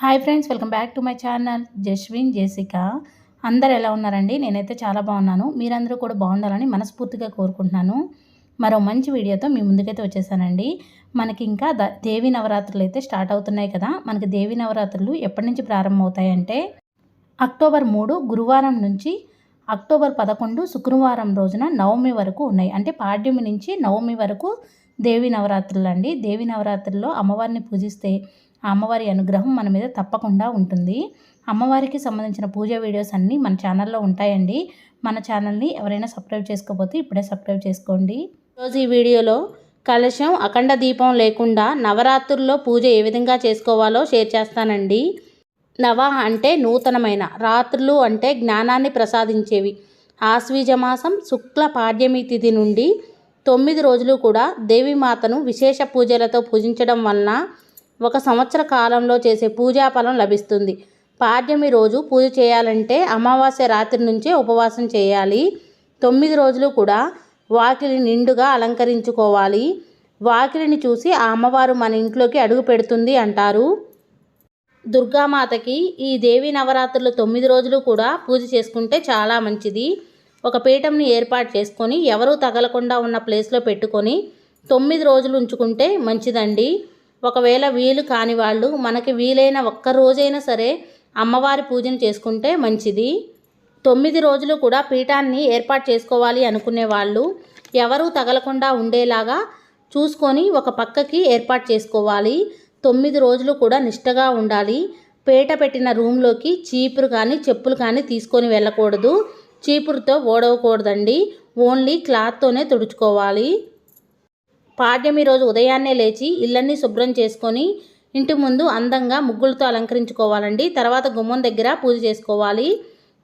Hi friends welcome back to my channel. Jaswin Jessica. అందరు ఎలా ఉన్నారండి? నేనైతే చాలా బాగున్నాను. మీరందరూ కూడా బాగుండాలని మనస్ఫూర్తిగా కోరుకుంటున్నాను. మరో మంచి వీడియోతో మీ ముందుకైతే వచ్చేసానండి. మనకి ఇంకా ద దేవి నవరాత్రులు అయితే స్టార్ట్ అవుతున్నాయి కదా. మనకి దేవి నవరాత్రులు ఎప్పటి నుంచి ప్రారంభమవుతాయంటే అక్టోబర్ మూడు గురువారం నుంచి అక్టోబర్ పదకొండు శుక్రవారం రోజున నవమి వరకు ఉన్నాయి. అంటే పాడ్యమి నుంచి నవమి వరకు దేవి నవరాత్రులు అండి దేవి నవరాత్రుల్లో అమ్మవారిని పూజిస్తే ఆ అమ్మవారి అనుగ్రహం మన మీద తప్పకుండా ఉంటుంది. అమ్మవారికి సంబంధించిన పూజ వీడియోస్ అన్నీ మన ఛానల్లో ఉంటాయండి. మన ఛానల్ని ఎవరైనా సబ్స్క్రైబ్ చేసుకోకపోతే ఇప్పుడే సబ్స్క్రైబ్ చేసుకోండి. ఈరోజు ఈ వీడియోలో కలశం అఖండ దీపం లేకుండా నవరాత్రుల్లో పూజ ఏ విధంగా చేసుకోవాలో షేర్ చేస్తానండి. నవ అంటే నూతనమైన రాత్రులు అంటే జ్ఞానాన్ని ప్రసాదించేవి. ఆశ్వీజమాసం శుక్ల పాడ్యమి తిథి నుండి తొమ్మిది రోజులు కూడా దేవిమాతను విశేష పూజలతో పూజించడం వలన ఒక సంవత్సర కాలంలో చేసే పూజా ఫలం లభిస్తుంది. పాడ్యమి రోజు పూజ చేయాలంటే అమావాస్య రాత్రి నుంచే ఉపవాసం చేయాలి. తొమ్మిది రోజులు కూడా వాకిలి నిండుగా అలంకరించుకోవాలి. వాకిలిని చూసి ఆ అమ్మవారు మన ఇంట్లోకి అడుగు పెడుతుంది అంటారు. దుర్గామాతకి ఈ దేవి నవరాత్రులు తొమ్మిది రోజులు కూడా పూజ చేసుకుంటే చాలా మంచిది. ఒక పీఠంని ఏర్పాటు చేసుకొని ఎవరూ తగలకుండా ఉన్న ప్లేస్లో పెట్టుకొని తొమ్మిది రోజులు ఉంచుకుంటే మంచిదండి. ఒకవేళ వీలు కాని వాళ్ళు మనకి వీలైన ఒక్క రోజైనా సరే అమ్మవారి పూజను చేసుకుంటే మంచిది. తొమ్మిది రోజులు కూడా పీఠాన్ని ఏర్పాటు చేసుకోవాలి అనుకునే వాళ్ళు ఎవరూ తగలకుండా ఉండేలాగా చూసుకొని ఒక పక్కకి ఏర్పాటు చేసుకోవాలి. తొమ్మిది రోజులు కూడా నిష్టగా ఉండాలి. పీట పెట్టిన రూమ్లోకి చీపురు కానీ చెప్పులు కానీ తీసుకొని వెళ్ళకూడదు. చీపురుతో ఓడవకూడదండి. ఓన్లీ క్లాత్తోనే తుడుచుకోవాలి. పాడ్యమి రోజు ఉదయాన్నే లేచి ఇళ్ళన్నీ శుభ్రం చేసుకొని ఇంటి ముందు అందంగా ముగ్గులతో అలంకరించుకోవాలండి. తర్వాత గుమ్మం దగ్గర పూజ చేసుకోవాలి.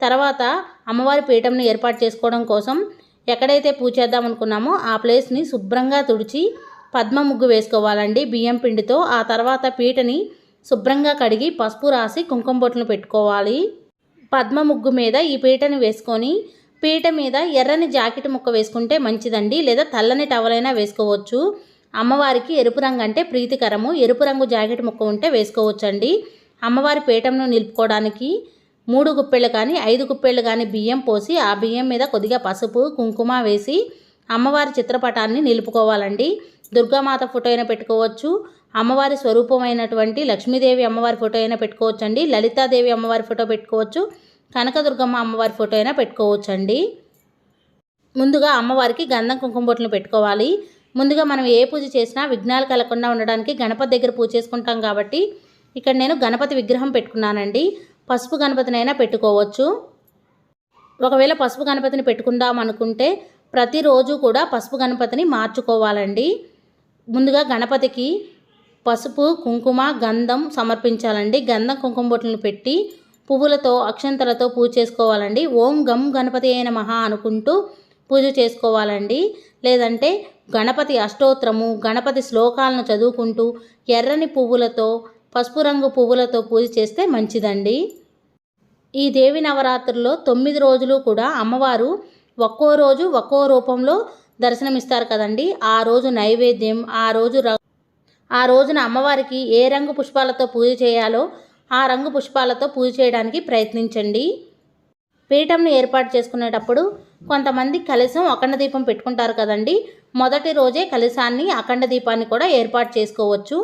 తర్వాత అమ్మవారి పీఠంని ఏర్పాటు చేసుకోవడం కోసం ఎక్కడైతే పూజ చేద్దాం అనుకున్నామో ఆ ప్లేస్ని శుభ్రంగా తుడిచి పద్మ ముగ్గు వేసుకోవాలండి. బియ్యం పిండితో ఆ తర్వాత పీటని శుభ్రంగా కడిగి పసుపు రాసి కుంకుమ బొట్లు పెట్టుకోవాలి. పద్మ ముగ్గు మీద ఈ పీటని వేసుకొని పీట మీద ఎర్రని జాకెట్ ముక్క వేసుకుంటే మంచిదండి లేదా తెల్లని టవలైనా వేసుకోవచ్చు. అమ్మవారికి ఎరుపు రంగు అంటే ప్రీతికరము ఎరుపు రంగు జాకెట్ ముక్క ఉంటే వేసుకోవచ్చండి. అమ్మవారి పీఠంను నిలుపుకోవడానికి మూడు గుప్పెళ్ళు కానీ ఐదు గుప్పెళ్ళు కానీ బియ్యం పోసి ఆ బియ్యం మీద కొద్దిగా పసుపు కుంకుమ వేసి అమ్మవారి చిత్రపటాన్ని నిలుపుకోవాలండి. దుర్గామాత ఫోటో అయినా పెట్టుకోవచ్చు. అమ్మవారి స్వరూపమైనటువంటి లక్ష్మీదేవి అమ్మవారి ఫోటో అయినా పెట్టుకోవచ్చు అండి లలితాదేవి అమ్మవారి ఫోటో పెట్టుకోవచ్చు. కనకదుర్గమ్మ అమ్మవారి ఫోటో అయినా పెట్టుకోవచ్చండి. ముందుగా అమ్మవారికి గంధం కుంకుమ బొట్లు పెట్టుకోవాలి. ముందుగా మనం ఏ పూజ చేసినా విఘ్నాలు కలగకుండా ఉండడానికి గణపతి దగ్గర పూజ చేసుకుంటాం కాబట్టి ఇక్కడ నేను గణపతి విగ్రహం పెట్టుకున్నానండి. పసుపు గణపతినైనా పెట్టుకోవచ్చు. ఒకవేళ పసుపు గణపతిని పెట్టుకుందాం అనుకుంటే ప్రతిరోజు కూడా పసుపు గణపతిని మార్చుకోవాలండి. ముందుగా గణపతికి పసుపు కుంకుమ గంధం సమర్పించాలండి. గంధం కుంకుమ బొట్లను పెట్టి పువ్వులతో అక్షంతలతో పూజ చేసుకోవాలండి. ఓం గం గణపతి అయిన మహా అనుకుంటూ పూజ చేసుకోవాలండి. లేదంటే గణపతి అష్టోత్తరము గణపతి శ్లోకాలను చదువుకుంటూ ఎర్రని పువ్వులతో పసుపు రంగు పువ్వులతో పూజ చేస్తే మంచిదండి. ఈ దేవి నవరాత్రుల్లో తొమ్మిది రోజులు కూడా అమ్మవారు ఒక్కో రోజు ఒక్కో రూపంలో దర్శనమిస్తారు కదండి. ఆ రోజు నైవేద్యం ఆ రోజు ఆ రోజున అమ్మవారికి ఏ రంగు పుష్పాలతో పూజ చేయాలో ఆ రంగు పుష్పాలతో పూజ చేయడానికి ప్రయత్నించండి. పీఠంను ఏర్పాటు చేసుకునేటప్పుడు కొంతమంది కలశం అఖండ దీపం పెట్టుకుంటారు కదండి. మొదటి రోజే కలశాన్ని అఖండ దీపాన్ని కూడా ఏర్పాటు చేసుకోవచ్చు.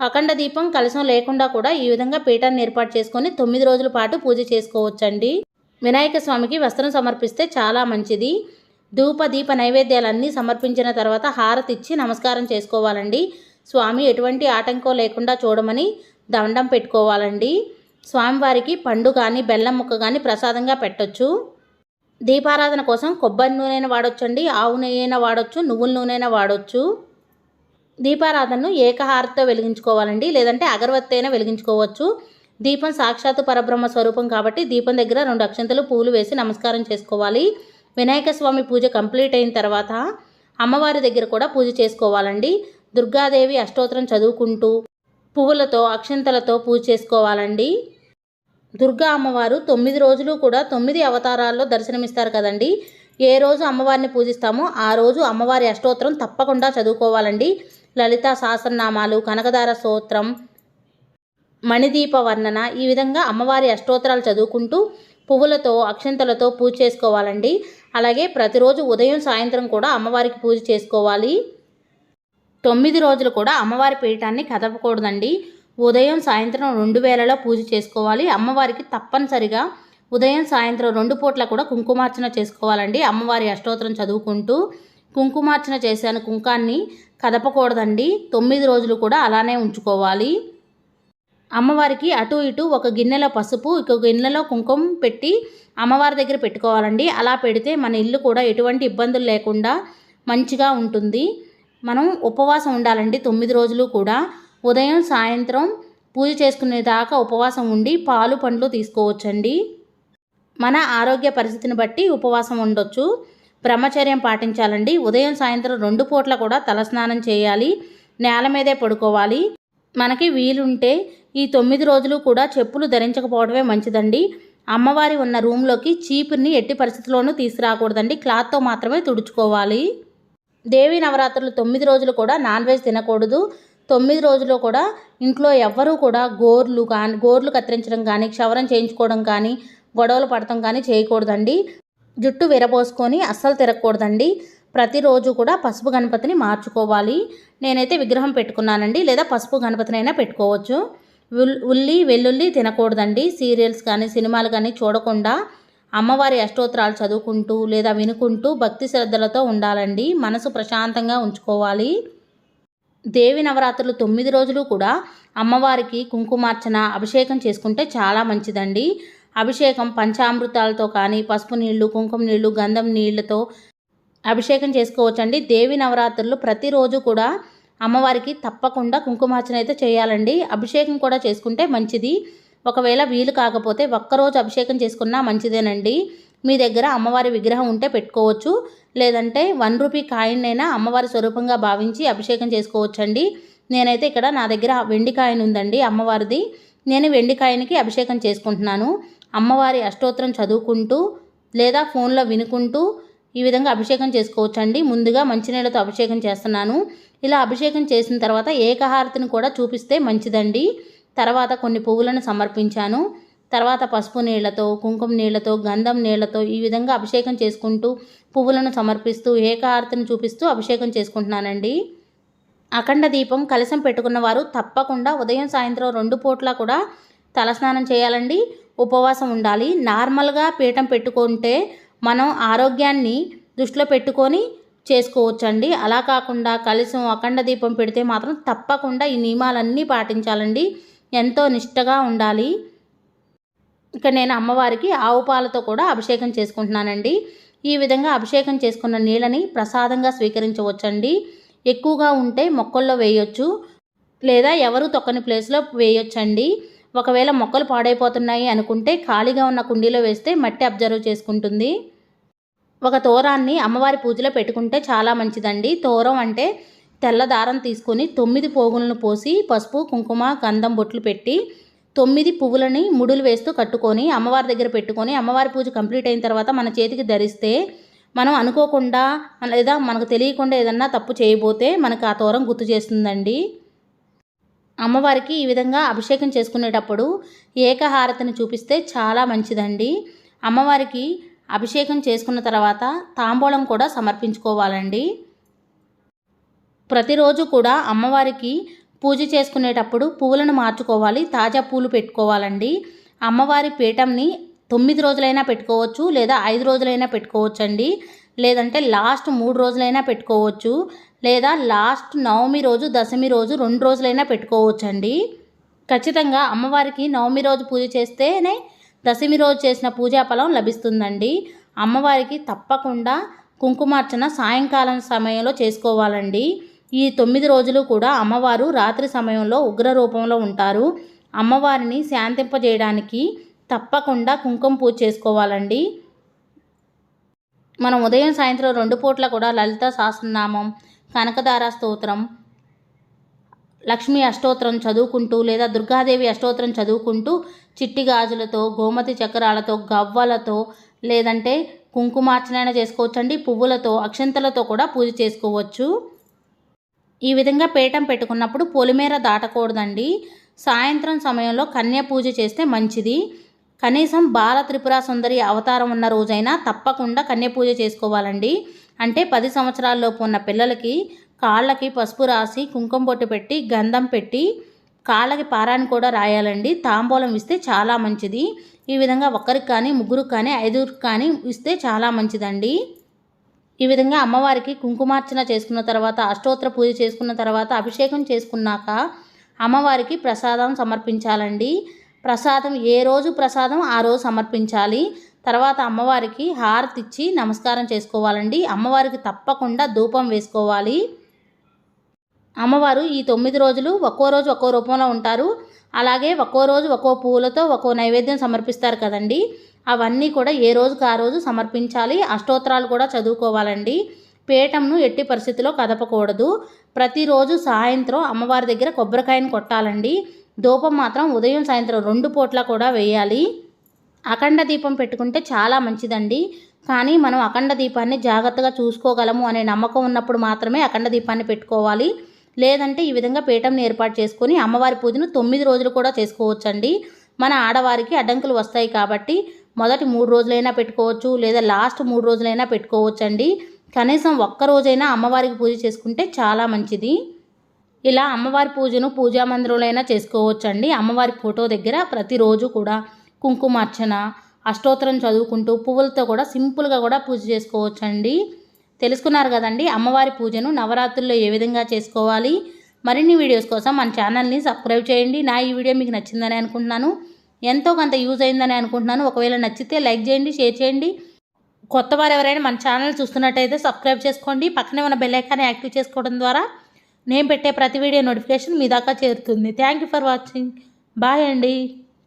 అఖండ దీపం కలశం లేకుండా కూడా ఈ విధంగా పీఠాన్ని ఏర్పాటు చేసుకొని తొమ్మిది రోజుల పాటు పూజ చేసుకోవచ్చండి. వినాయక స్వామికి వస్త్రం సమర్పిస్తే చాలా మంచిది. ధూప దీప నైవేద్యాలన్నీ సమర్పించిన తర్వాత హారతి ఇచ్చి నమస్కారం చేసుకోవాలండి. స్వామి ఎటువంటి ఆటంకం లేకుండా చూడమని దండం పెట్టుకోవాలండి. స్వామివారికి పండు కానీ బెల్లం ముక్క కానీ ప్రసాదంగా పెట్టొచ్చు. దీపారాధన కోసం కొబ్బరి నూనె వాడొచ్చండి ఆవు నెయ్యైనా వాడొచ్చు నువ్వుల నూనెైనా వాడొచ్చు. దీపారాధనను ఏకహారతో వెలిగించుకోవాలండి లేదంటే అగరవత్తి అయినా వెలిగించుకోవచ్చు. దీపం సాక్షాత్తు పరబ్రహ్మ స్వరూపం కాబట్టి దీపం దగ్గర రెండు అక్షంతలు పూలు వేసి నమస్కారం చేసుకోవాలి. వినాయక స్వామి పూజ కంప్లీట్ అయిన తర్వాత అమ్మవారి దగ్గర కూడా పూజ చేసుకోవాలండి. దుర్గాదేవి అష్టోత్తరం చదువుకుంటూ పువ్వులతో అక్షంతలతో పూజ చేసుకోవాలండి. దుర్గా అమ్మవారు తొమ్మిది రోజులు కూడా తొమ్మిది అవతారాల్లో దర్శనమిస్తారు కదండి. ఏ రోజు అమ్మవారిని పూజిస్తామో ఆ రోజు అమ్మవారి అష్టోత్తరం తప్పకుండా చదువుకోవాలండి. లలిత సహస్రనామాలు కనకదార స్తోత్రం మణిదీప వర్ణన ఈ విధంగా అమ్మవారి అష్టోత్తరాలు చదువుకుంటూ పువ్వులతో అక్షంతలతో పూజ చేసుకోవాలండి. అలాగే ప్రతిరోజు ఉదయం సాయంత్రం కూడా అమ్మవారికి పూజ చేసుకోవాలి. తొమ్మిది రోజులు కూడా అమ్మవారి పీఠాన్ని కదపకూడదండి. ఉదయం సాయంత్రం రెండు వేలలో పూజ చేసుకోవాలి. అమ్మవారికి తప్పనిసరిగా ఉదయం సాయంత్రం రెండు పూట్ల కూడా కుంకుమార్చన చేసుకోవాలండి. అమ్మవారి అష్టోత్తరం చదువుకుంటూ కుంకుమార్చన చేశాను. కుంకాన్ని కదపకూడదండి. తొమ్మిది రోజులు కూడా అలానే ఉంచుకోవాలి. అమ్మవారికి అటు ఇటు ఒక గిన్నెలో పసుపు ఇంకో గిన్నెలో కుంకుమ పెట్టి అమ్మవారి దగ్గర పెట్టుకోవాలండి. అలా పెడితే మన ఇల్లు కూడా ఎటువంటి ఇబ్బందులు లేకుండా మంచిగా ఉంటుంది. మనం ఉపవాసం ఉండాలండి. తొమ్మిది రోజులు కూడా ఉదయం సాయంత్రం పూజ చేసుకునేదాకా ఉపవాసం ఉండి పాలు పండ్లు తీసుకోవచ్చండి. మన ఆరోగ్య పరిస్థితిని బట్టి ఉపవాసం ఉండొచ్చు. బ్రహ్మచర్యం పాటించాలండి. ఉదయం సాయంత్రం రెండు పూట్ల కూడా తలస్నానం చేయాలి. నేల మీదే పడుకోవాలి. మనకి వీలుంటే ఈ తొమ్మిది రోజులు కూడా చెప్పులు ధరించకపోవడమే మంచిదండి. అమ్మవారి ఉన్న రూమ్లోకి చీపుని ఎట్టి పరిస్థితుల్లోనూ తీసుకురాకూడదండి. క్లాత్తో మాత్రమే తుడుచుకోవాలి. దేవి నవరాత్రులు తొమ్మిది రోజులు కూడా నాన్ వెజ్ తినకూడదు. తొమ్మిది రోజులు కూడా ఇంట్లో ఎవ్వరూ కూడా గోర్లు కానీ గోర్లు కత్తిరించడం కానీ క్షవరం చేయించుకోవడం కానీ గొడవలు పడటం కానీ చేయకూడదండి. జుట్టు విరబోసుకొని అస్సలు తిరగకూడదండి. ప్రతిరోజు కూడా పసుపు గణపతిని మార్చుకోవాలి. నేనైతే విగ్రహం పెట్టుకున్నానండి లేదా పసుపు గణపతినైనా పెట్టుకోవచ్చు. ఉల్ ఉల్లి వెల్లుల్లి తినకూడదండి. సీరియల్స్ కానీ సినిమాలు కానీ చూడకుండా అమ్మవారి అష్టోత్తరాలు చదువుకుంటూ లేదా వినుకుంటూ భక్తి శ్రద్ధలతో ఉండాలండి. మనసు ప్రశాంతంగా ఉంచుకోవాలి. దేవి నవరాత్రులు తొమ్మిది రోజులు కూడా అమ్మవారికి కుంకుమార్చన అభిషేకం చేసుకుంటే చాలా మంచిదండి. అభిషేకం పంచామృతాలతో కానీ పసుపు నీళ్ళు కుంకుమ నీళ్ళు గంధం నీళ్ళతో అభిషేకం చేసుకోవచ్చండి. దేవి నవరాత్రులు ప్రతిరోజు కూడా అమ్మవారికి తప్పకుండా కుంకుమార్చన అయితే చేయాలండి. అభిషేకం కూడా చేసుకుంటే మంచిది. ఒకవేళ వీలు కాకపోతే ఒక్కరోజు అభిషేకం చేసుకున్నా మంచిదేనండి. మీ దగ్గర అమ్మవారి విగ్రహం ఉంటే పెట్టుకోవచ్చు. లేదంటే వన్ రూపీ కాయిన్ అయినా అమ్మవారి స్వరూపంగా భావించి అభిషేకం చేసుకోవచ్చండి. నేనైతే ఇక్కడ నా దగ్గర వెండి కాయిన్ ఉందండి అమ్మవారిది. నేను వెండి కాయిన్కి అభిషేకం చేసుకుంటున్నాను. అమ్మవారి అష్టోత్తరం చదువుకుంటూ లేదా ఫోన్లో వినుకుంటూ ఈ విధంగా అభిషేకం చేసుకోవచ్చండి. ముందుగా మంచినీళ్ళతో అభిషేకం చేస్తున్నాను. ఇలా అభిషేకం చేసిన తర్వాత ఏకహారతిని కూడా చూపిస్తే మంచిదండి. తర్వాత కొన్ని పువ్వులను సమర్పించాను. తర్వాత పసుపు నీళ్ళతో కుంకుమ నీళ్ళతో గంధం నీళ్ళతో ఈ విధంగా అభిషేకం చేసుకుంటూ పువ్వులను సమర్పిస్తూ ఏకాహారతిని చూపిస్తూ అభిషేకం చేసుకుంటున్నానండి. అఖండ దీపం కలశం పెట్టుకున్న వారు తప్పకుండా ఉదయం సాయంత్రం రెండు పూట్ల కూడా తలస్నానం చేయాలండి. ఉపవాసం ఉండాలి. నార్మల్గా పీఠం పెట్టుకుంటే మనం ఆరోగ్యాన్ని దృష్టిలో పెట్టుకొని చేసుకోవచ్చండి. అలా కాకుండా కలశం అఖండ దీపం పెడితే మాత్రం తప్పకుండా ఈ నియమాలన్నీ పాటించాలండి. ఎంతో నిష్టగా ఉండాలి. ఇక్కడ నేను అమ్మవారికి ఆవు పాలతో కూడా అభిషేకం చేసుకుంటున్నానండి. ఈ విధంగా అభిషేకం చేసుకున్న నీళ్ళని ప్రసాదంగా స్వీకరించవచ్చండి. ఎక్కువగా ఉంటే మొక్కల్లో వేయొచ్చు. లేదా ఎవరు తొక్కని ప్లేస్లో వేయొచ్చండి. ఒకవేళ మొక్కలు పాడైపోతున్నాయి అనుకుంటే ఖాళీగా ఉన్న కుండీలో వేస్తే మట్టి అబ్జర్వ్ చేసుకుంటుంది. ఒక తోరాన్ని అమ్మవారి పూజలో పెట్టుకుంటే చాలా మంచిదండి. తోరం అంటే తెల్ల దారం తీసుకొని తొమ్మిది పోగులను పోసి పసుపు కుంకుమ గంధం బొట్లు పెట్టి తొమ్మిది పువ్వులని ముడులు వేస్తూ కట్టుకొని అమ్మవారి దగ్గర పెట్టుకొని అమ్మవారి పూజ కంప్లీట్ అయిన తర్వాత మన చేతికి ధరిస్తే మనం అనుకోకుండా లేదా మనకు తెలియకుండా ఏదన్నా తప్పు చేయబోతే మనకు ఆ తోరం గుర్తు చేస్తుందండి. అమ్మవారికి ఈ విధంగా అభిషేకం చేసుకునేటప్పుడు ఏకహారతిని చూపిస్తే చాలా మంచిదండి. అమ్మవారికి అభిషేకం చేసుకున్న తర్వాత తాంబూలం కూడా సమర్పించుకోవాలండి. ప్రతిరోజు కూడా అమ్మవారికి పూజ చేసుకునేటప్పుడు పువ్వులను మార్చుకోవాలి తాజా పూలు పెట్టుకోవాలండి. అమ్మవారి పీఠంని తొమ్మిది రోజులైనా పెట్టుకోవచ్చు లేదా ఐదు రోజులైనా పెట్టుకోవచ్చండి. లేదంటే లాస్ట్ మూడు రోజులైనా పెట్టుకోవచ్చు లేదా లాస్ట్ నవమి రోజు దశమి రోజు రెండు రోజులైనా పెట్టుకోవచ్చండి. ఖచ్చితంగా అమ్మవారికి నవమి రోజు పూజ చేస్తేనే దశమి రోజు చేసిన పూజా ఫలం లభిస్తుందండి. అమ్మవారికి తప్పకుండా కుంకుమార్చన సాయంకాలం సమయంలో చేసుకోవాలండి. ఈ తొమ్మిది రోజులు కూడా అమ్మవారు రాత్రి సమయంలో ఉగ్ర రూపంలో ఉంటారు. అమ్మవారిని శాంతింపజేయడానికి తప్పకుండా కుంకుమ పూజ చేసుకోవాలండి. మనం ఉదయం సాయంత్రం రెండు పూట్ల కూడా లలిత సహస్రనామం కనకదార స్తోత్రం లక్ష్మీ అష్టోత్తరం చదువుకుంటూ లేదా దుర్గాదేవి అష్టోత్తరం చదువుకుంటూ చిట్టి గాజులతో గోమతి చక్రాలతో గవ్వలతో లేదంటే కుంకుమార్చన చేసుకోవచ్చండి. పువ్వులతో అక్షంతలతో కూడా పూజ చేసుకోవచ్చు. ఈ విధంగా పీఠం పెట్టుకున్నప్పుడు పొలిమేర దాటకూడదండి. సాయంత్రం సమయంలో కన్య పూజ చేస్తే మంచిది. కనీసం బాల త్రిపుర సుందరి అవతారం ఉన్న రోజైనా తప్పకుండా కన్య పూజ చేసుకోవాలండి. అంటే పది సంవత్సరాలలోపు ఉన్న పిల్లలకి కాళ్ళకి పసుపు రాసి కుంకుమ బొట్టు పెట్టి గంధం పెట్టి కాళ్ళకి పారాన్ని కూడా రాయాలండి. తాంబూలం ఇస్తే చాలా మంచిది. ఈ విధంగా ఒక్కరికి కానీ ముగ్గురికి కానీ ఐదుగురికి కానీ ఇస్తే చాలా మంచిదండి. ఈ విధంగా అమ్మవారికి కుంకుమార్చన చేసుకున్న తర్వాత అష్టోత్తర పూజ చేసుకున్న తర్వాత అభిషేకం చేసుకున్నాక అమ్మవారికి ప్రసాదం సమర్పించాలండి. ప్రసాదం ఏ రోజు ప్రసాదం ఆ రోజు సమర్పించాలి. తర్వాత అమ్మవారికి హారతి ఇచ్చి నమస్కారం చేసుకోవాలండి. అమ్మవారికి తప్పకుండా ధూపం వేసుకోవాలి. అమ్మవారు ఈ తొమ్మిది రోజులు ఒక్కో రోజు ఒక్కో రూపంలో ఉంటారు. అలాగే ఒక్కో రోజు ఒక్కో పువ్వులతో ఒక్కో నైవేద్యం సమర్పిస్తారు కదండి. అవన్నీ కూడా ఏ రోజుకి ఆ రోజు సమర్పించాలి. అష్టోత్తరాలు కూడా చదువుకోవాలండి. పీఠంను ఎట్టి పరిస్థితిలో కదపకూడదు. ప్రతిరోజు సాయంత్రం అమ్మవారి దగ్గర కొబ్బరికాయను కొట్టాలండి. ధూపం మాత్రం ఉదయం సాయంత్రం రెండు పూట్ల కూడా వేయాలి. అఖండ దీపం పెట్టుకుంటే చాలా మంచిదండి. కానీ మనం అఖండ దీపాన్ని జాగ్రత్తగా చూసుకోగలము అనే నమ్మకం ఉన్నప్పుడు మాత్రమే అఖండ దీపాన్ని పెట్టుకోవాలి. లేదంటే ఈ విధంగా పీఠంని ఏర్పాటు చేసుకొని అమ్మవారి పూజను తొమ్మిది రోజులు కూడా చేసుకోవచ్చండి. మన ఆడవారికి అడ్డంకులు వస్తాయి కాబట్టి మొదటి మూడు రోజులైనా పెట్టుకోవచ్చు లేదా లాస్ట్ మూడు రోజులైనా పెట్టుకోవచ్చండి. కనీసం ఒక్క రోజైనా అమ్మవారికి పూజ చేసుకుంటే చాలా మంచిది. ఇలా అమ్మవారి పూజను పూజా మందిరంలో చేసుకోవచ్చండి. అమ్మవారి ఫోటో దగ్గర ప్రతిరోజు కూడా కుంకుమార్చన అష్టోత్తరం చదువుకుంటూ పువ్వులతో కూడా సింపుల్గా కూడా పూజ చేసుకోవచ్చండి. తెలుసుకున్నారు కదండి అమ్మవారి పూజను నవరాత్రుల్లో ఏ విధంగా చేసుకోవాలి? మరిన్ని వీడియోస్ కోసం మన ఛానల్ని సబ్స్క్రైబ్ చేయండి. నా ఈ వీడియో మీకు నచ్చిందని అనుకుంటున్నాను. ఎంతో కొంత యూజ్ అయిందని అనుకుంటున్నాను. ఒకవేళ నచ్చితే లైక్ చేయండి షేర్ చేయండి. కొత్త వారు ఎవరైనా మన ఛానల్ చూస్తున్నట్టయితే సబ్స్క్రైబ్ చేసుకోండి. పక్కనే ఉన్న బెల్ యాక్టివ్ చేసుకోవడం ద్వారా నేను పెట్టే ప్రతి వీడియో నోటిఫికేషన్ మీ దాకా చేరుతుంది. Thank you for watching. Bye అండి.